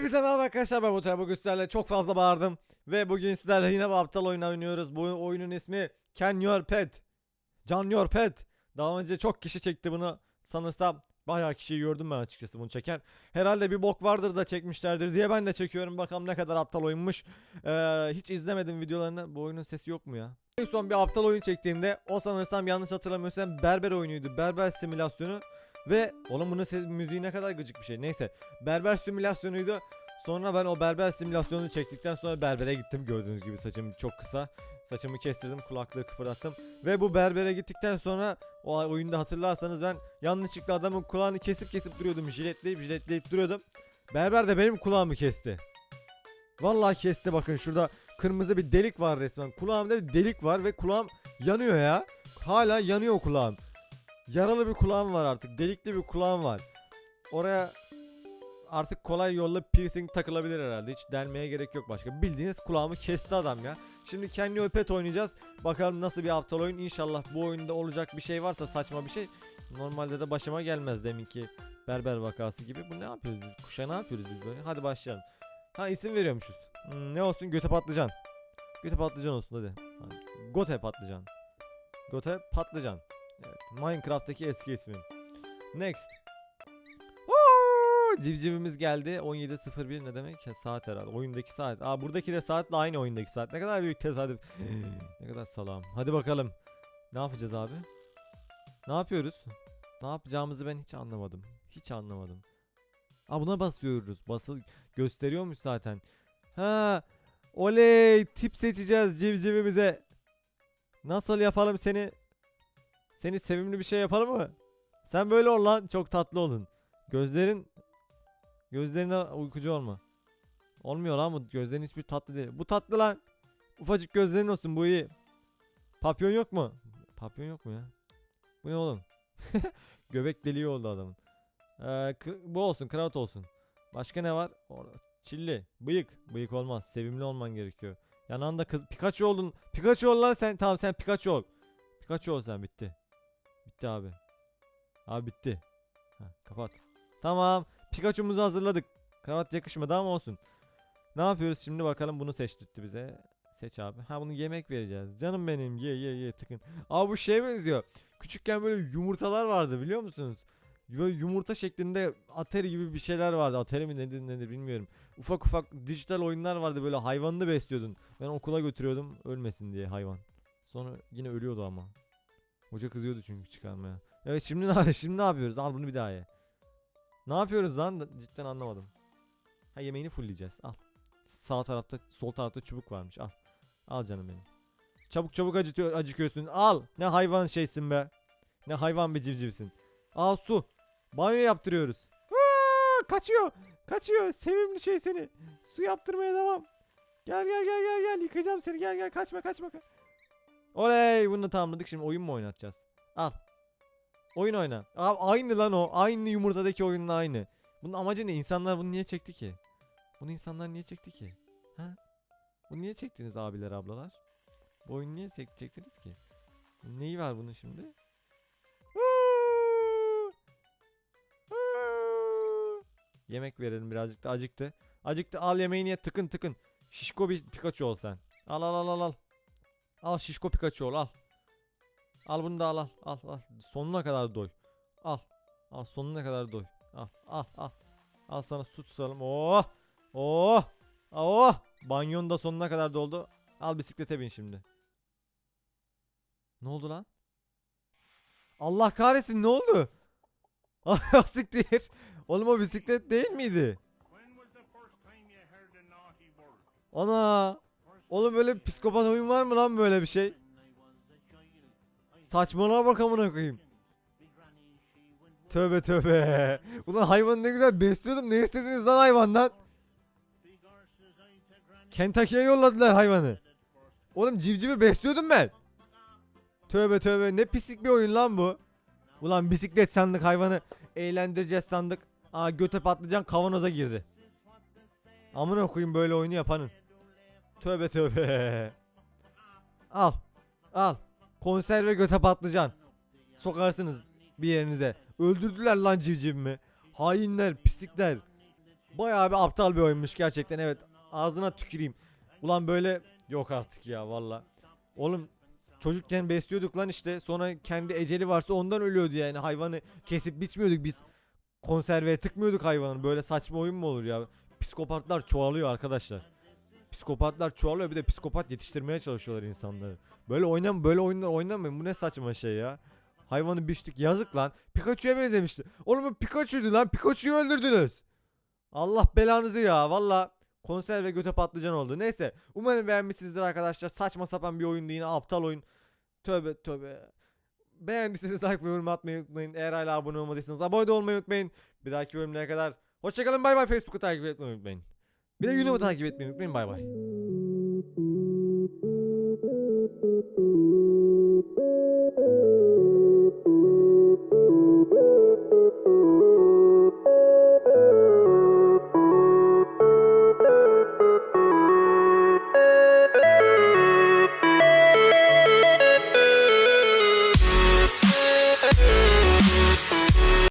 Hepinize merhaba arkadaşlar ben Muhtemelen bugün sizlerle çok fazla bağırdım Ve bugün sizlerle yine bir aptal oyun oynuyoruz. Bu oyunun ismi Can Your Pet. Can Your Pet. Daha önce çok kişi çekti bunu. Sanırsam bayağı kişiyi gördüm ben açıkçası bunu çeken. Herhalde bir bok vardır da çekmişlerdir diye ben de çekiyorum. Bakalım ne kadar aptal oyunmuş. Ee, Hiç izlemedim videolarını. Bu oyunun sesi yok mu ya? En son bir aptal oyun çektiğimde O sanırsam yanlış hatırlamıyorsam berber oyunuydu. Berber simülasyonu ve oğlum bunun ses müziği ne kadar gıcık bir şey. Neyse. Berber simülasyonuydu. Sonra ben o berber simülasyonunu çektikten sonra berbere gittim. Gördüğünüz gibi saçım çok kısa. Saçımı kestirdim, kulaklığı kıpırdattım. Ve bu berbere gittikten sonra o oyunda hatırlarsanız ben yanlışlıkla adamın kulağını kesip kesip duruyordum. Jiletleyip jiletleyip duruyordum. Berber de benim kulağımı kesti. Vallahi kesti bakın şurada kırmızı bir delik var resmen. Kulağımda bir delik var ve kulağım yanıyor ya. Hala yanıyor kulağım. Yaralı bir kulağım var artık. Delikli bir kulağım var. Oraya artık kolay yolla piercing takılabilir herhalde. Hiç delmeye gerek yok başka. Bildiğiniz kulağımı kesti adam ya. Şimdi kendi öpet oynayacağız. Bakalım nasıl bir aptal oyun. İnşallah bu oyunda olacak bir şey varsa saçma bir şey. Normalde de başıma gelmez deminki berber vakası gibi. Bu ne yapıyoruz biz? Kuşa ne yapıyoruz biz böyle? Hadi başlayalım. Ha isim veriyormuşuz. Hmm, ne olsun? Göte patlıcan. Göte patlıcan olsun hadi. Hadi. Gote patlıcan. Gote patlıcan. Evet, Minecraft'taki eski ismim. Next. Woo! Civcivimiz geldi. 17.01 ne demek? Ya, saat herhalde. Oyundaki saat. Aa buradaki de saatle aynı oyundaki saat. Ne kadar büyük tesadüf. ne kadar salam. Hadi bakalım. Ne yapacağız abi? Ne yapıyoruz? Ne yapacağımızı ben hiç anlamadım. Hiç anlamadım. Aa buna basıyoruz. Basıl gösteriyormuş zaten. Ha. Oley! Tip seçeceğiz civcivimize. Nasıl yapalım seni? Seni sevimli bir şey yapalım mı? Sen böyle ol lan. Çok tatlı olun. Gözlerin Gözlerine uykucu olma. Olmuyor lan bu gözlerin hiçbir tatlı değil. Bu tatlı lan. Ufacık gözlerin olsun bu iyi. Papyon yok mu? Papyon yok mu ya? Bu ne oğlum? Göbek deliği oldu adamın. Ee, bu olsun kravat olsun. Başka ne var? Çilli. Bıyık. Bıyık olmaz. Sevimli olman gerekiyor. Yanında kız Pikachu oldun. Pikachu ol lan sen. Tamam sen Pikachu ol. Pikachu ol sen bitti. Bitti abi. Abi bitti. Ha, kapat. Tamam. Pikachu'muzu hazırladık. Kravat yakışmadı ama olsun. Ne yapıyoruz şimdi bakalım bunu seçtirtti bize. Seç abi. Ha bunu yemek vereceğiz. Canım benim ye ye ye tıkın. Abi bu şeye benziyor. Küçükken böyle yumurtalar vardı biliyor musunuz? Böyle yumurta şeklinde Atari gibi bir şeyler vardı. Atari mi nedir nedir bilmiyorum. Ufak ufak dijital oyunlar vardı böyle hayvanını besliyordun. Ben okula götürüyordum ölmesin diye hayvan. Sonra yine ölüyordu ama. Hoca kızıyordu çünkü çıkarmaya. Evet şimdi ne şimdi ne yapıyoruz? Al bunu bir daha ye. Ne yapıyoruz lan? Cidden anlamadım. Ha yemeğini fullleyeceğiz. Al. Sağ tarafta, sol tarafta çubuk varmış. Al. Al canım benim. Çabuk çabuk acıtıyor, acıkıyorsun. Al. Ne hayvan şeysin be. Ne hayvan bir civcivsin. Al su. Banyo yaptırıyoruz. Aa, kaçıyor. Kaçıyor. Sevimli şey seni. Su yaptırmaya devam. Gel gel gel gel gel. Yıkayacağım seni. Gel gel kaçma kaçma. Oley bunu tamamladık. Şimdi oyun mu oynatacağız? Al. Oyun oyna. Abi aynı lan o. Aynı yumurtadaki oyunla aynı. Bunun amacı ne? İnsanlar bunu niye çekti ki? Bunu insanlar niye çekti ki? Ha? Bunu niye çektiniz abiler ablalar? Bu oyunu niye çek çektiniz ki? Neyi var bunun şimdi? Yemek verelim birazcık da acıktı. Acıktı al yemeğini ye tıkın tıkın. Şişko bir Pikachu ol sen. Al al al al al. Al şişko Pikachu ol al. Al bunu da al al al al. Sonuna kadar doy. Al. Al sonuna kadar doy. Al al al. Al sana su tutalım. Oh. Oh. Oh. Banyon da sonuna kadar doldu. Al bisiklete bin şimdi. Ne oldu lan? Allah kahretsin ne oldu? Siktir. Oğlum o bisiklet değil miydi? Ana. Oğlum böyle psikopat oyun var mı lan böyle bir şey? Saçmalığa bak amına koyayım. Tövbe tövbe. Ulan hayvanı ne güzel besliyordum. Ne istediniz lan hayvandan? Kentucky'ye yolladılar hayvanı. Oğlum civcivi besliyordum ben. Tövbe tövbe ne pislik bir oyun lan bu. Ulan bisiklet sandık hayvanı eğlendireceğiz sandık. Aa göte patlıcan kavanoza girdi. Amına koyayım böyle oyunu yapanın. Tövbe tövbe. Al. Al. Konserve göte patlıcan. Sokarsınız bir yerinize. Öldürdüler lan civcivimi. Hainler, pislikler. Bayağı bir aptal bir oyunmuş gerçekten evet. Ağzına tüküreyim. Ulan böyle yok artık ya valla. Oğlum çocukken besliyorduk lan işte. Sonra kendi eceli varsa ondan ölüyordu yani. Hayvanı kesip biçmiyorduk biz. Konserveye tıkmıyorduk hayvanı. Böyle saçma oyun mu olur ya? Psikopatlar çoğalıyor arkadaşlar. Psikopatlar çoğalıyor bir de psikopat yetiştirmeye çalışıyorlar insanları. Böyle oynam böyle oyunlar oynamayın. Bu ne saçma şey ya. Hayvanı biçtik yazık lan. Pikachu'ya benzemişti. Oğlum bu Pikachu'ydu lan. Pikachu'yu öldürdünüz. Allah belanızı ya. Valla konserve göte patlıcan oldu. Neyse. Umarım beğenmişsinizdir arkadaşlar. Saçma sapan bir oyundu yine. Aptal oyun. Tövbe tövbe. Beğendiyseniz like ve yorum atmayı unutmayın. Eğer hala abone olmadıysanız abone olmayı unutmayın. Bir dahaki bölümlere kadar. Hoşçakalın bay bay. Facebook'u takip etmeyi unutmayın. Bir de YouTube'u takip etmeyi unutmayın. Bay bay.